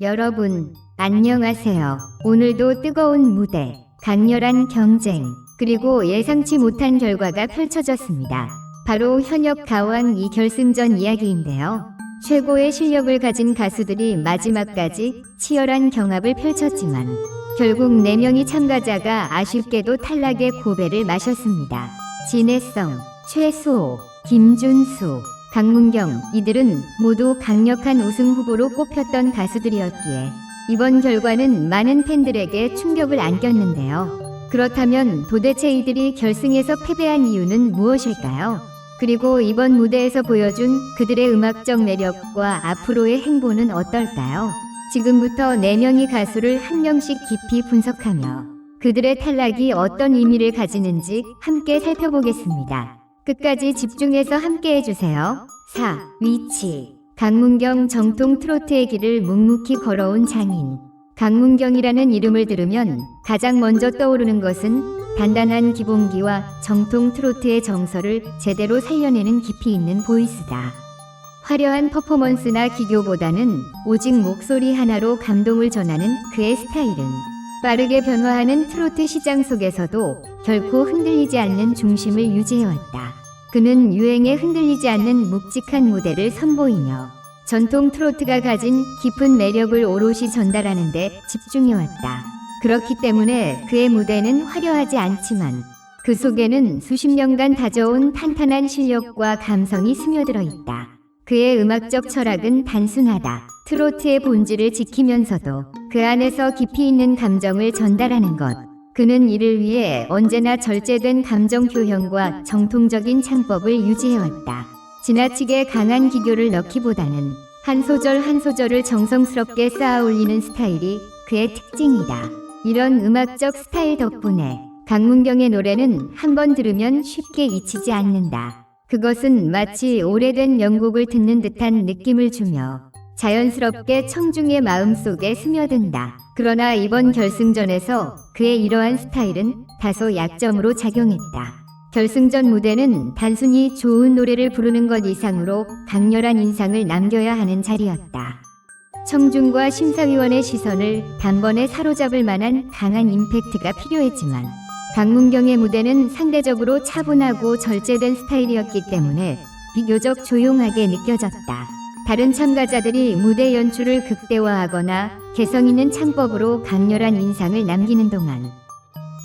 여러분, 안녕하세요. 오늘도 뜨거운 무대, 강렬한 경쟁, 그리고 예상치 못한 결과가 펼쳐졌습니다. 바로 현역 가왕 이 결승전 이야기인데요. 최고의 실력을 가진 가수들이 마지막까지 치열한 경합을 펼쳤지만 결국 4명의 참가자가 아쉽게도 탈락의 고배를 마셨습니다. 진해성, 최수호, 김준수, 강문경 이들은 모두 강력한 우승 후보로 꼽혔던 가수들이었기에 이번 결과는 많은 팬들에게 충격을 안겼는데요. 그렇다면 도대체 이들이 결승에서 패배한 이유는 무엇일까요? 그리고 이번 무대에서 보여준 그들의 음악적 매력과 앞으로의 행보는 어떨까요? 지금부터 4명의 가수를 한 명씩 깊이 분석하며 그들의 탈락이 어떤 의미를 가지는지 함께 살펴보겠습니다. 끝까지 집중해서 함께 해주세요. 4. 위치 강문경 정통 트로트의 길을 묵묵히 걸어온 장인 강문경이라는 이름을 들으면 가장 먼저 떠오르는 것은 단단한 기본기와 정통 트로트의 정서를 제대로 살려내는 깊이 있는 보이스다. 화려한 퍼포먼스나 기교보다는 오직 목소리 하나로 감동을 전하는 그의 스타일은 빠르게 변화하는 트로트 시장 속에서도 결코 흔들리지 않는 중심을 유지해왔다. 그는 유행에 흔들리지 않는 묵직한 무대를 선보이며 전통 트로트가 가진 깊은 매력을 오롯이 전달하는 데 집중해왔다. 그렇기 때문에 그의 무대는 화려하지 않지만 그 속에는 수십 년간 다져온 탄탄한 실력과 감성이 스며들어 있다. 그의 음악적 철학은 단순하다. 트로트의 본질을 지키면서도 그 안에서 깊이 있는 감정을 전달하는 것. 그는 이를 위해 언제나 절제된 감정 표현과 정통적인 창법을 유지해왔다. 지나치게 강한 기교를 넣기보다는 한 소절 한 소절을 정성스럽게 쌓아 올리는 스타일이 그의 특징이다. 이런 음악적 스타일 덕분에 강문경의 노래는 한 번 들으면 쉽게 잊히지 않는다. 그것은 마치 오래된 명곡을 듣는 듯한 느낌을 주며 자연스럽게 청중의 마음속에 스며든다. 그러나 이번 결승전에서 그의 이러한 스타일은 다소 약점으로 작용했다. 결승전 무대는 단순히 좋은 노래를 부르는 것 이상으로 강렬한 인상을 남겨야 하는 자리였다. 청중과 심사위원의 시선을 단번에 사로잡을 만한 강한 임팩트가 필요했지만 강문경의 무대는 상대적으로 차분하고 절제된 스타일이었기 때문에 비교적 조용하게 느껴졌다. 다른 참가자들이 무대 연출을 극대화하거나 개성 있는 창법으로 강렬한 인상을 남기는 동안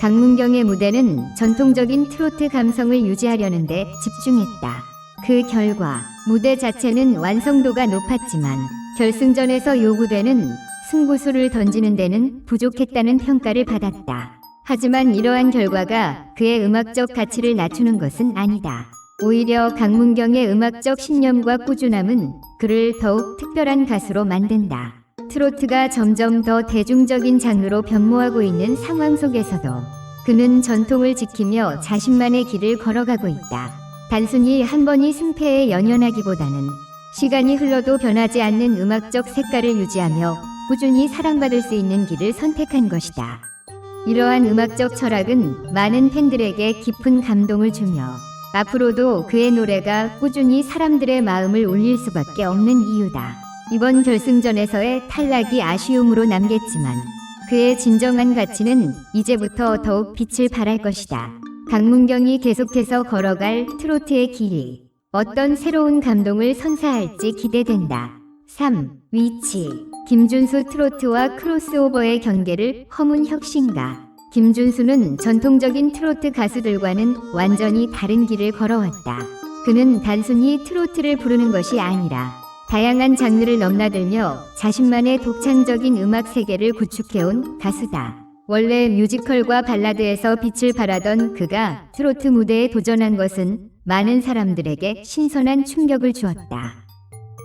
강문경의 무대는 전통적인 트로트 감성을 유지하려는 데 집중했다. 그 결과 무대 자체는 완성도가 높았지만 결승전에서 요구되는 승부수를 던지는 데는 부족했다는 평가를 받았다. 하지만 이러한 결과가 그의 음악적 가치를 낮추는 것은 아니다. 오히려 강문경의 음악적 신념과 꾸준함은 그를 더욱 특별한 가수로 만든다. 트로트가 점점 더 대중적인 장르로 변모하고 있는 상황 속에서도 그는 전통을 지키며 자신만의 길을 걸어가고 있다. 단순히 한 번이 승패에 연연하기보다는 시간이 흘러도 변하지 않는 음악적 색깔을 유지하며 꾸준히 사랑받을 수 있는 길을 선택한 것이다. 이러한 음악적 철학은 많은 팬들에게 깊은 감동을 주며 앞으로도 그의 노래가 꾸준히 사람들의 마음을 울릴 수밖에 없는 이유다. 이번 결승전에서의 탈락이 아쉬움으로 남겠지만 그의 진정한 가치는 이제부터 더욱 빛을 발할 것이다. 강문경이 계속해서 걸어갈 트로트의 길이 어떤 새로운 감동을 선사할지 기대된다. 3. 위치 김준수 트로트와 크로스오버의 경계를 허문 혁신가 김준수는 전통적인 트로트 가수들과는 완전히 다른 길을 걸어왔다. 그는 단순히 트로트를 부르는 것이 아니라 다양한 장르를 넘나들며 자신만의 독창적인 음악 세계를 구축해온 가수다. 원래 뮤지컬과 발라드에서 빛을 발하던 그가 트로트 무대에 도전한 것은 많은 사람들에게 신선한 충격을 주었다.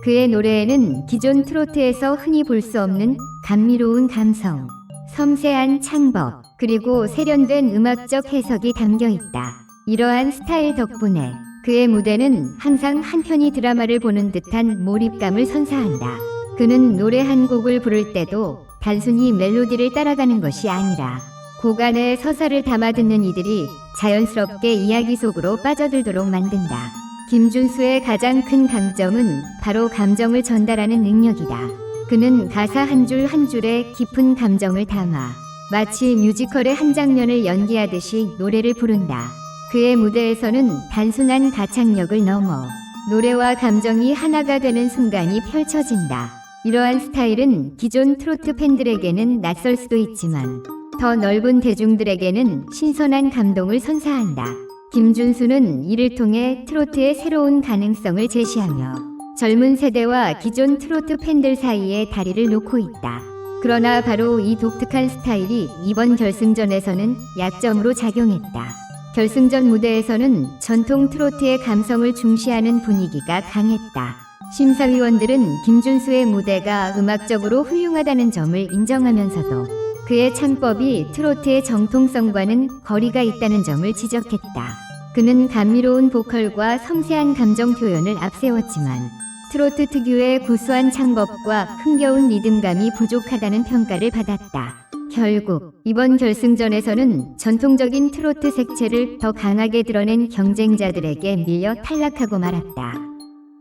그의 노래에는 기존 트로트에서 흔히 볼 수 없는 감미로운 감성, 섬세한 창법, 그리고 세련된 음악적 해석이 담겨 있다. 이러한 스타일 덕분에 그의 무대는 항상 한편의 드라마를 보는 듯한 몰입감을 선사한다. 그는 노래 한 곡을 부를 때도 단순히 멜로디를 따라가는 것이 아니라 고간의 서사를 담아 듣는 이들이 자연스럽게 이야기 속으로 빠져들도록 만든다. 김준수의 가장 큰 강점은 바로 감정을 전달하는 능력이다. 그는 가사 한 줄 한 줄에 깊은 감정을 담아 마치 뮤지컬의 한 장면을 연기하듯이 노래를 부른다. 그의 무대에서는 단순한 가창력을 넘어 노래와 감정이 하나가 되는 순간이 펼쳐진다. 이러한 스타일은 기존 트로트 팬들에게는 낯설 수도 있지만 더 넓은 대중들에게는 신선한 감동을 선사한다. 김준수는 이를 통해 트로트의 새로운 가능성을 제시하며 젊은 세대와 기존 트로트 팬들 사이에 다리를 놓고 있다. 그러나 바로 이 독특한 스타일이 이번 결승전에서는 약점으로 작용했다. 결승전 무대에서는 전통 트로트의 감성을 중시하는 분위기가 강했다. 심사위원들은 김준수의 무대가 음악적으로 훌륭하다는 점을 인정하면서도 그의 창법이 트로트의 정통성과는 거리가 있다는 점을 지적했다. 그는 감미로운 보컬과 섬세한 감정 표현을 앞세웠지만 트로트 특유의 구수한 창법과 흥겨운 리듬감이 부족하다는 평가를 받았다. 결국 이번 결승전에서는 전통적인 트로트 색채를 더 강하게 드러낸 경쟁자들에게 밀려 탈락하고 말았다.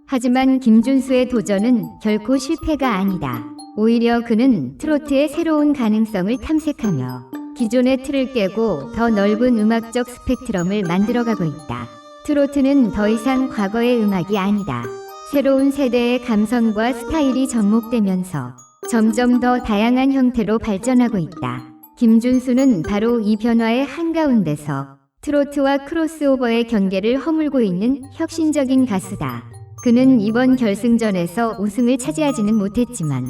하지만 김준수의 도전은 결코 실패가 아니다. 오히려 그는 트로트의 새로운 가능성을 탐색하며 기존의 틀을 깨고 더 넓은 음악적 스펙트럼을 만들어가고 있다. 트로트는 더 이상 과거의 음악이 아니다. 새로운 세대의 감성과 스타일이 접목되면서 점점 더 다양한 형태로 발전하고 있다. 김준수는 바로 이 변화의 한가운데서 트로트와 크로스오버의 경계를 허물고 있는 혁신적인 가수다. 그는 이번 결승전에서 우승을 차지하지는 못했지만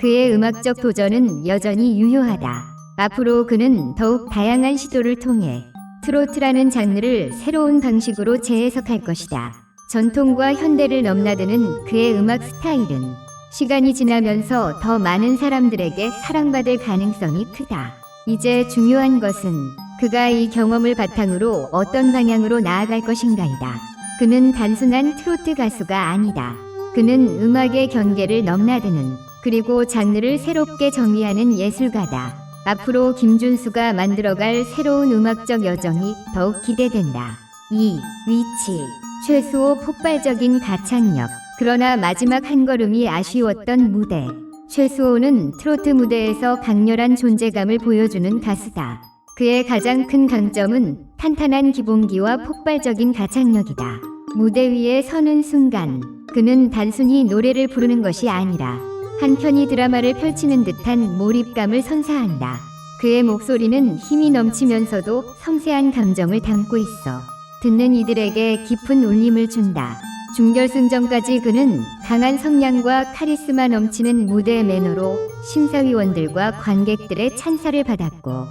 그의 음악적 도전은 여전히 유효하다. 앞으로 그는 더욱 다양한 시도를 통해 트로트라는 장르를 새로운 방식으로 재해석할 것이다. 전통과 현대를 넘나드는 그의 음악 스타일은 시간이 지나면서 더 많은 사람들에게 사랑받을 가능성이 크다. 이제 중요한 것은 그가 이 경험을 바탕으로 어떤 방향으로 나아갈 것인가이다. 그는 단순한 트로트 가수가 아니다. 그는 음악의 경계를 넘나드는 그리고 장르를 새롭게 정의하는 예술가다. 앞으로 김준수가 만들어갈 새로운 음악적 여정이 더욱 기대된다. 2. 위치 최수호 폭발적인 가창력 그러나 마지막 한 걸음이 아쉬웠던 무대 최수호는 트로트 무대에서 강렬한 존재감을 보여주는 가수다. 그의 가장 큰 강점은 탄탄한 기본기와 폭발적인 가창력이다. 무대 위에 서는 순간 그는 단순히 노래를 부르는 것이 아니라 한편이 드라마를 펼치는 듯한 몰입감을 선사한다. 그의 목소리는 힘이 넘치면서도 섬세한 감정을 담고 있어 듣는 이들에게 깊은 울림을 준다. 중결승전까지 그는 강한 성량과 카리스마 넘치는 무대 매너로 심사위원들과 관객들의 찬사를 받았고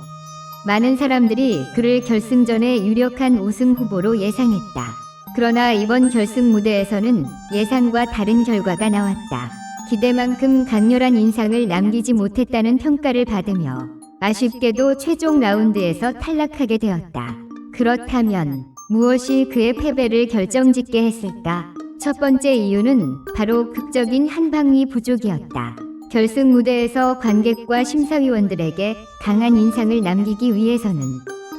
많은 사람들이 그를 결승전의 유력한 우승 후보로 예상했다. 그러나 이번 결승 무대에서는 예상과 다른 결과가 나왔다. 기대만큼 강렬한 인상을 남기지 못했다는 평가를 받으며 아쉽게도 최종 라운드에서 탈락하게 되었다. 그렇다면 무엇이 그의 패배를 결정짓게 했을까? 첫 번째 이유는 바로 극적인 한방위 부족이었다. 결승 무대에서 관객과 심사위원들에게 강한 인상을 남기기 위해서는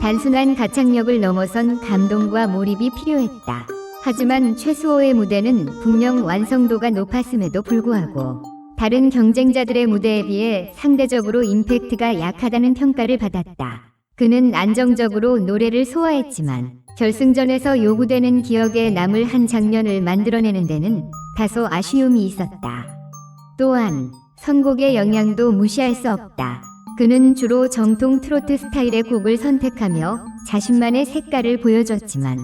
단순한 가창력을 넘어선 감동과 몰입이 필요했다. 하지만 최수호의 무대는 분명 완성도가 높았음에도 불구하고 다른 경쟁자들의 무대에 비해 상대적으로 임팩트가 약하다는 평가를 받았다. 그는 안정적으로 노래를 소화했지만 결승전에서 요구되는 기억에 남을 한 장면을 만들어내는 데는 다소 아쉬움이 있었다. 또한 선곡의 영향도 무시할 수 없다. 그는 주로 정통 트로트 스타일의 곡을 선택하며 자신만의 색깔을 보여줬지만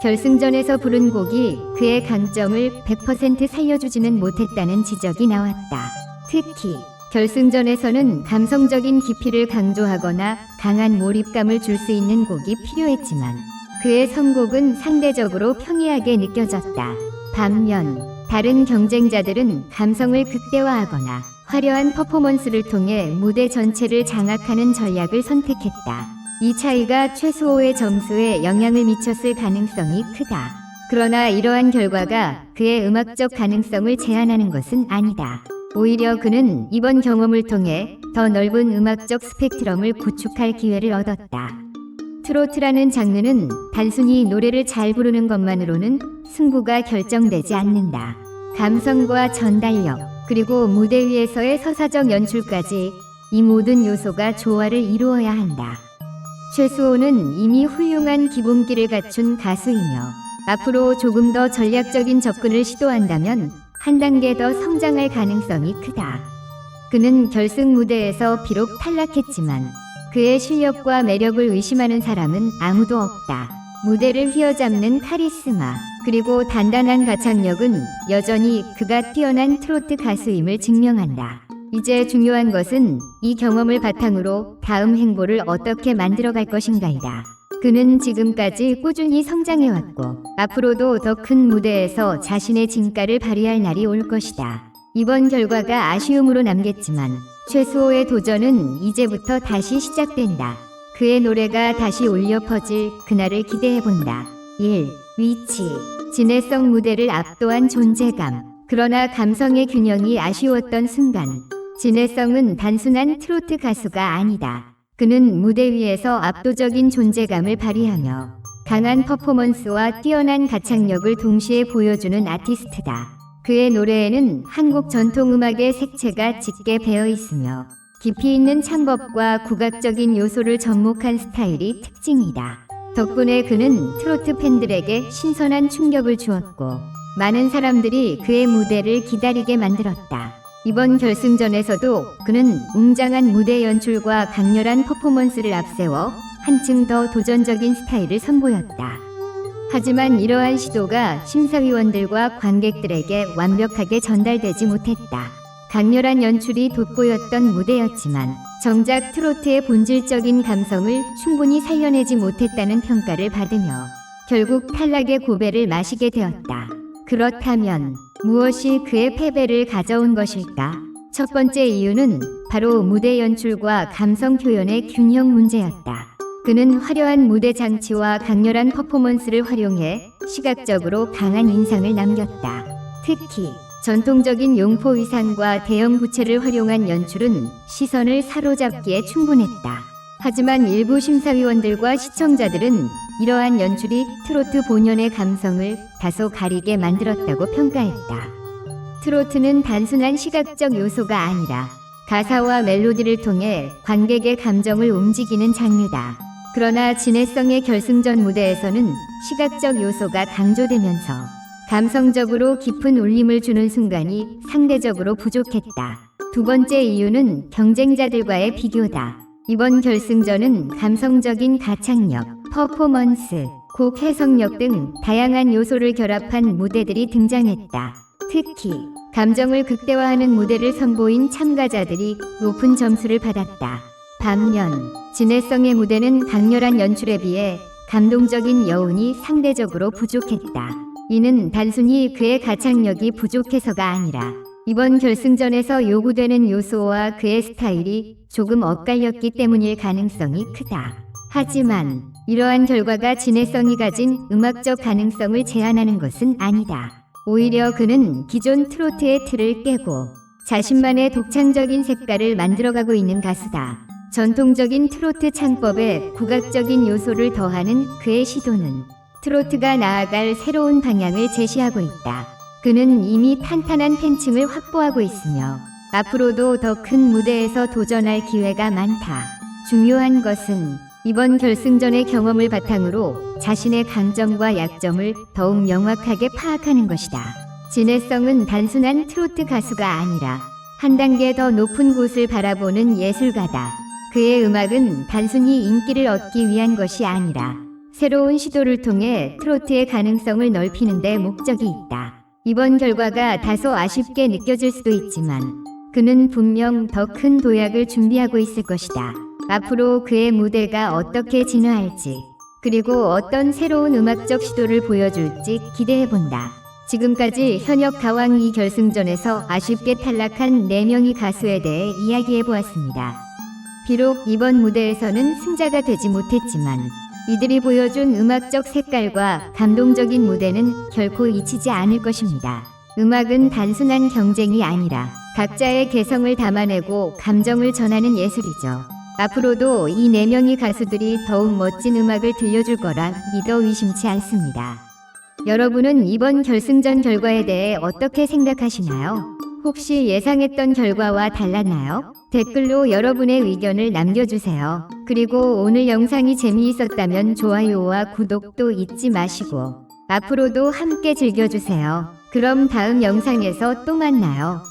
결승전에서 부른 곡이 그의 강점을 100% 살려주지는 못했다는 지적이 나왔다. 특히 결승전에서는 감성적인 깊이를 강조하거나 강한 몰입감을 줄 수 있는 곡이 필요했지만 그의 선곡은 상대적으로 평이하게 느껴졌다. 반면 다른 경쟁자들은 감성을 극대화하거나 화려한 퍼포먼스를 통해 무대 전체를 장악하는 전략을 선택했다. 이 차이가 최수호의 점수에 영향을 미쳤을 가능성이 크다. 그러나 이러한 결과가 그의 음악적 가능성을 제한하는 것은 아니다. 오히려 그는 이번 경험을 통해 더 넓은 음악적 스펙트럼을 구축할 기회를 얻었다. 트로트라는 장르는 단순히 노래를 잘 부르는 것만으로는 승부가 결정되지 않는다. 감성과 전달력, 그리고 무대 위에서의 서사적 연출까지 이 모든 요소가 조화를 이루어야 한다. 최수호는 이미 훌륭한 기본기를 갖춘 가수이며 앞으로 조금 더 전략적인 접근을 시도한다면 한 단계 더 성장할 가능성이 크다. 그는 결승 무대에서 비록 탈락했지만 그의 실력과 매력을 의심하는 사람은 아무도 없다. 무대를 휘어잡는 카리스마, 그리고 단단한 가창력은 여전히 그가 뛰어난 트로트 가수임을 증명한다. 이제 중요한 것은 이 경험을 바탕으로 다음 행보를 어떻게 만들어갈 것인가이다. 그는 지금까지 꾸준히 성장해왔고 앞으로도 더 큰 무대에서 자신의 진가를 발휘할 날이 올 것이다. 이번 결과가 아쉬움으로 남겠지만 최수호의 도전은 이제부터 다시 시작된다. 그의 노래가 다시 울려 퍼질 그날을 기대해본다. 1. 위치 진해성 무대를 압도한 존재감 그러나 감성의 균형이 아쉬웠던 순간 진해성은 단순한 트로트 가수가 아니다. 그는 무대 위에서 압도적인 존재감을 발휘하며 강한 퍼포먼스와 뛰어난 가창력을 동시에 보여주는 아티스트다. 그의 노래에는 한국 전통음악의 색채가 짙게 배어 있으며 깊이 있는 창법과 국악적인 요소를 접목한 스타일이 특징이다. 덕분에 그는 트로트 팬들에게 신선한 충격을 주었고 많은 사람들이 그의 무대를 기다리게 만들었다. 이번 결승전에서도 그는 웅장한 무대 연출과 강렬한 퍼포먼스를 앞세워 한층 더 도전적인 스타일을 선보였다. 하지만 이러한 시도가 심사위원들과 관객들에게 완벽하게 전달되지 못했다. 강렬한 연출이 돋보였던 무대였지만 정작 트로트의 본질적인 감성을 충분히 살려내지 못했다는 평가를 받으며 결국 탈락의 고배를 마시게 되었다. 그렇다면 무엇이 그의 패배를 가져온 것일까? 첫 번째 이유는 바로 무대 연출과 감성 표현의 균형 문제였다. 그는 화려한 무대 장치와 강렬한 퍼포먼스를 활용해 시각적으로 강한 인상을 남겼다. 특히 전통적인 용포 의상과 대형 부채를 활용한 연출은 시선을 사로잡기에 충분했다. 하지만 일부 심사위원들과 시청자들은 이러한 연출이 트로트 본연의 감성을 다소 가리게 만들었다고 평가했다. 트로트는 단순한 시각적 요소가 아니라 가사와 멜로디를 통해 관객의 감정을 움직이는 장르다. 그러나 진해성의 결승전 무대에서는 시각적 요소가 강조되면서 감성적으로 깊은 울림을 주는 순간이 상대적으로 부족했다. 두 번째 이유는 경쟁자들과의 비교다. 이번 결승전은 감성적인 가창력, 퍼포먼스, 곡 해석력 등 다양한 요소를 결합한 무대들이 등장했다. 특히 감정을 극대화하는 무대를 선보인 참가자들이 높은 점수를 받았다. 반면 진해성의 무대는 강렬한 연출에 비해 감동적인 여운이 상대적으로 부족했다. 이는 단순히 그의 가창력이 부족해서가 아니라 이번 결승전에서 요구되는 요소와 그의 스타일이 조금 엇갈렸기 때문일 가능성이 크다. 하지만 이러한 결과가 진해성이 가진 음악적 가능성을 제한하는 것은 아니다. 오히려 그는 기존 트로트의 틀을 깨고 자신만의 독창적인 색깔을 만들어가고 있는 가수다. 전통적인 트로트 창법에 국악적인 요소를 더하는 그의 시도는 트로트가 나아갈 새로운 방향을 제시하고 있다. 그는 이미 탄탄한 팬층을 확보하고 있으며 앞으로도 더 큰 무대에서 도전할 기회가 많다. 중요한 것은 이번 결승전의 경험을 바탕으로 자신의 강점과 약점을 더욱 명확하게 파악하는 것이다. 진해성은 단순한 트로트 가수가 아니라 한 단계 더 높은 곳을 바라보는 예술가다. 그의 음악은 단순히 인기를 얻기 위한 것이 아니라 새로운 시도를 통해 트로트의 가능성을 넓히는 데 목적이 있다. 이번 결과가 다소 아쉽게 느껴질 수도 있지만 그는 분명 더 큰 도약을 준비하고 있을 것이다. 앞으로 그의 무대가 어떻게 진화할지 그리고 어떤 새로운 음악적 시도를 보여줄지 기대해본다. 지금까지 현역 가왕 2 결승전에서 아쉽게 탈락한 4명의 가수에 대해 이야기해보았습니다. 비록 이번 무대에서는 승자가 되지 못했지만 이들이 보여준 음악적 색깔과 감동적인 무대는 결코 잊히지 않을 것입니다. 음악은 단순한 경쟁이 아니라 각자의 개성을 담아내고 감정을 전하는 예술이죠. 앞으로도 이 네 명의 가수들이 더욱 멋진 음악을 들려줄 거라 믿어 의심치 않습니다. 여러분은 이번 결승전 결과에 대해 어떻게 생각하시나요? 혹시 예상했던 결과와 달랐나요? 댓글로 여러분의 의견을 남겨주세요. 그리고 오늘 영상이 재미있었다면 좋아요와 구독도 잊지 마시고 앞으로도 함께 즐겨주세요. 그럼 다음 영상에서 또 만나요.